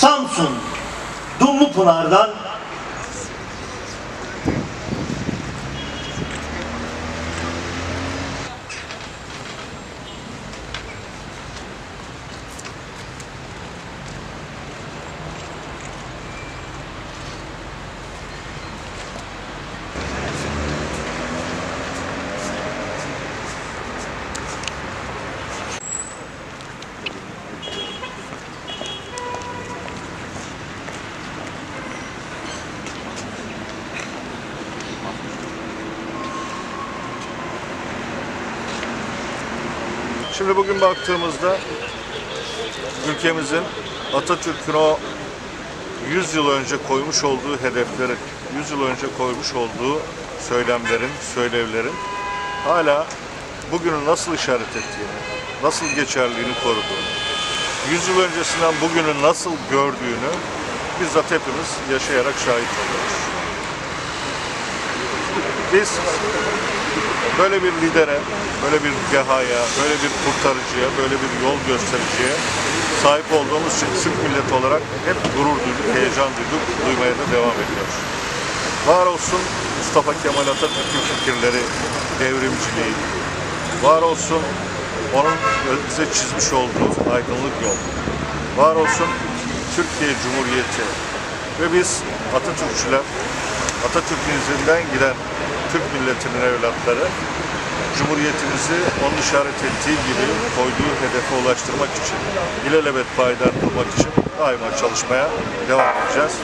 Samsun Dumlupınar'dan Şimdi bugün baktığımızda ülkemizin Atatürk'ün o 100 yıl önce koymuş olduğu hedefleri, 100 yıl önce koymuş olduğu söylemlerin, söylevlerin hala bugünü nasıl işaret ettiğini, nasıl geçerliğini koruduğunu, 100 yıl öncesinden bugünü nasıl gördüğünü bizzat hepimiz yaşayarak şahit oluyoruz. Biz böyle bir lidere, böyle bir dehaya, böyle bir kurtarıcıya, böyle bir yol göstericiye sahip olduğumuz için Türk milleti olarak hep gurur duyduk, heyecan duyduk, duymaya da devam ediyoruz. Var olsun Mustafa Kemal Atatürk'ün fikirleri, devrimciliği, var olsun onun bize çizmiş olduğu aydınlık yol, var olsun Türkiye Cumhuriyeti. Ve biz Atatürkçüler, Atatürk'ün izinden giden Türk milletinin evlatları Cumhuriyetimizi onun işaret ettiği gibi koyduğu hedefe ulaştırmak için, ilelebet payidar kılmak için daima çalışmaya devam edeceğiz.